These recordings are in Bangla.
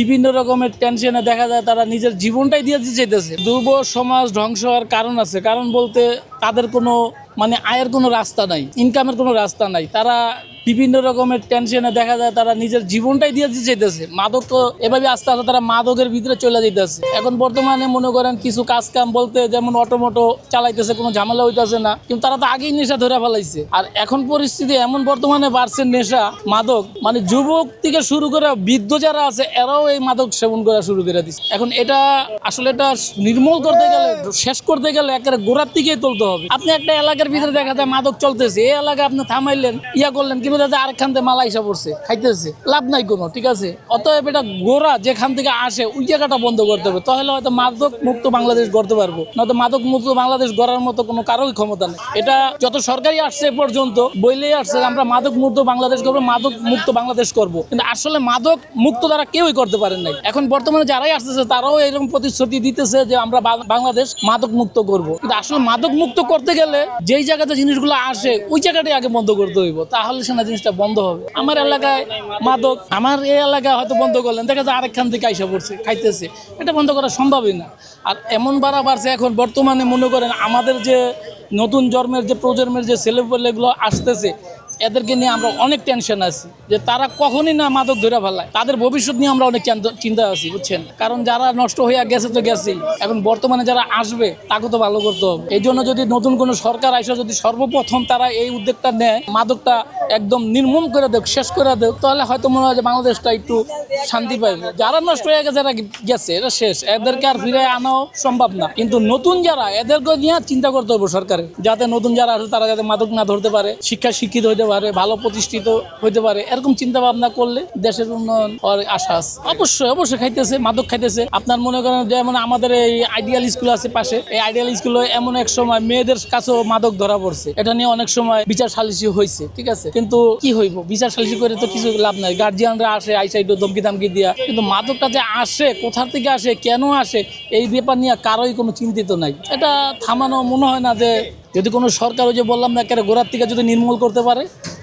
বিভিন্ন রকমের টেনশনে দেখা যায়, তারা নিজের জীবনটাই দিয়ে দিতে চাইতেছে। যুব সমাজ ধ্বংস হওয়ার কারণ আছে। কারণ বলতে তাদের কোনো মানে আয়ের কোনো রাস্তা নাই ইনকামের কোনো রাস্তা নাই। তারা বিভিন্ন রকমের টেনশনে দেখা যায় তারা নিজের জীবনটাই দিয়ে দিতে চাইতেছে। মাদক তো এভাবে আস্তে আস্তে তারা মাদকের ভিতরে চলে যেতেছে এখন বর্তমানে মনে করেন কিছু কাজ কাম বলতে যেমন অটোমোটো চালাইতেছে, কোনো ঝামেলা হইতেছে না। কিন্তু তারা তো আগেই নেশা ধরে ফেলাইছে। আর এখন পরিস্থিতি এমন বর্তমানে বাড়ছে নেশা, মাদক মানে যুবক থেকে শুরু করে বৃদ্ধ যারা আছে, এরাও এই মাদক সেবন করা শুরু করে দিচ্ছে এখন এটা আসলে এটা নির্মূল করতে গেলে, শেষ করতে গেলে একেবারে গোড়ার দিকেই তুলতে হবে। আপনি একটা এলাকার ভিতরে দেখা যায় মাদক চলতেছে, এই এলাকায় আপনি থামাইলেন, ইয়া করলেন, কিন্তু দাদা আরেকখান থেকে মালা হিসাব পড়ছে, খাইতেছে, লাভ নাই কোনো, ঠিক আছে? অতএব এটা গোড়া যেখান থেকে আসে, ওই জায়গাটা বন্ধ করতে হবে। তাহলে হয়তো মাদক মুক্ত বাংলাদেশ গড়তে পারব। নয়তো মাদক মুক্ত বাংলাদেশ গড়ার মতো কোনো কারোই ক্ষমতা নেই। এটা যত সরকারি আসছে এ পর্যন্ত, বইলেই আসছে আমরা মাদক মুক্ত বাংলাদেশ করব মাদক মুক্ত বাংলাদেশ করব। কিন্তু আসলে মাদক মুক্ত দ্বারা কেউই করতে পারেন নাই। এখন বর্তমানে যারাই আসতেছে, তারাও এরকম প্রতিশ্রুতি দিতেছে যে আমরা বাংলাদেশ মাদক মুক্ত করব। কিন্তু আসলে মাদক মুক্ত করতে গেলে যেই জায়গাতে জিনিসগুলো আসে, ওই জায়গাটাই আগে বন্ধ করতে হইব। তাহলে সেনা জিনিসটা বন্ধ হবে। আমার এলাকায় মাদক, আমার এই এলাকায় হয়তো বন্ধ করলেন। দেখা যায় আরেকখান থেকে আইসা পড়ছে, খাইতেছে। এটা বন্ধ করা সম্ভবই না। আর এমন বাড়া বাড়ছে এখন বর্তমানে মনে করেন আমাদের যে নতুন জন্মের যে প্রজন্মের যে ছেলেপেলেগুলো আসতেছে এদেরকে নিয়ে আমরা অনেক টেনশন আছি যে তারা কখনই না মাদক ধরে ফেলায়। তাদের ভবিষ্যৎ নিয়ে আমরা অনেক চিন্তা- আছি, বুঝছেন? কারণ যারা নষ্ট হয়ে গেছে তো গেছেই। এখন বর্তমানে যারা আসবে, তাকে তো ভালো করতে হবে। এই জন্য যদি নতুন কোনো সরকার আসে যদি সর্বপ্রথম তারা এই উদ্যোগটা নেয়, মাদকটা একদম নির্মূল করে দেখ শেষ করে দেখ তাহলে হয়তো মনে হয় যে বাংলাদেশটা একটু শান্তি পাইবে। যারা নষ্ট হয়ে গেছে, এরা গেছে এটা শেষ। এদেরকে আর ফিরে আনাও সম্ভব না। কিন্তু নতুন যারা এদেরকে নিয়ে চিন্তা করতে হবে সরকারের, যাতে নতুন যারা আছে, তারা যাতে মাদক না ধরতে পারে শিক্ষা শিক্ষিত হইতে পারে, ভালো প্রতিষ্ঠিত হইতে পারে, এরকম চিন্তা ভাবনা করলে দেশের উন্নয়ন হওয়ার আশা আছে। অবশ্যই অবশ্যই খাইতেছে, মাদক খাইতেছে। আপনার মনে করেন যেমন আমাদের এই আইডিয়াল স্কুল আছে পাশে। এই আইডিয়াল স্কুলে এমন এক সময় মেয়েদের কাছেও মাদক ধরা পড়ছে। এটা নিয়ে অনেক সময় বিচার সালিসি হয়েছে ঠিক আছে? কিন্তু কি হইব? বিচার সালিসি করে তো কিছু লাভ নাই। গার্জিয়ানরা আসে, আইসা একটু ধমকি দামকি দিয়া। কিন্তু মাদকটা যে আসে কোথার থেকে আসে, কেন আসে, এই ব্যাপার নিয়ে কারোই কোনো চিন্তিত নাই। এটা থামানো মনে হয় না যে যদি কোনো সরকার ওই যে বললাম না, একেবারে গোড়ার থেকে যদি নির্মূল করতে পারে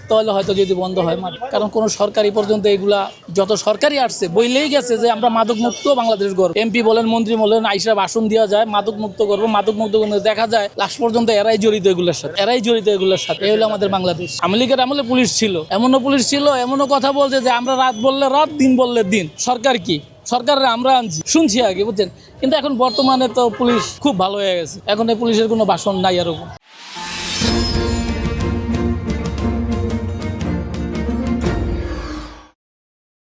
তাহলে হয়তো যদি বন্ধ হয় কারণ কোনো সরকারি পর্যন্ত এগুলা যত সরকারি আসছে, বইলেই গেছে যে আমরা মাদক মুক্ত বাংলাদেশ গর্ব এমপি বলেন, মন্ত্রী বলেন, আইসা ভাষণ দেওয়া যায় মাদক মুক্ত করব। মাদক মুক্ত দেখা যায় লাস্ট পর্যন্ত এরাই জড়িত এগুলোর সাথে, এরাই জড়িত এগুলোর সাথে। এই হলো আমাদের বাংলাদেশ। আমলিগের আমলে পুলিশ ছিল, এমনও পুলিশ ছিল, এমনও কথা বলছে যে আমরা রাত বললে রাত, দিন বললে দিন। সরকার কি? সরকারের আমরা আনছি, শুনছি আগে, বুঝছেন? কিন্তু এখন বর্তমানে তো পুলিশ খুব ভালো হয়ে গেছে। এখন এই পুলিশের কোনো ভাষণ নাই এরকম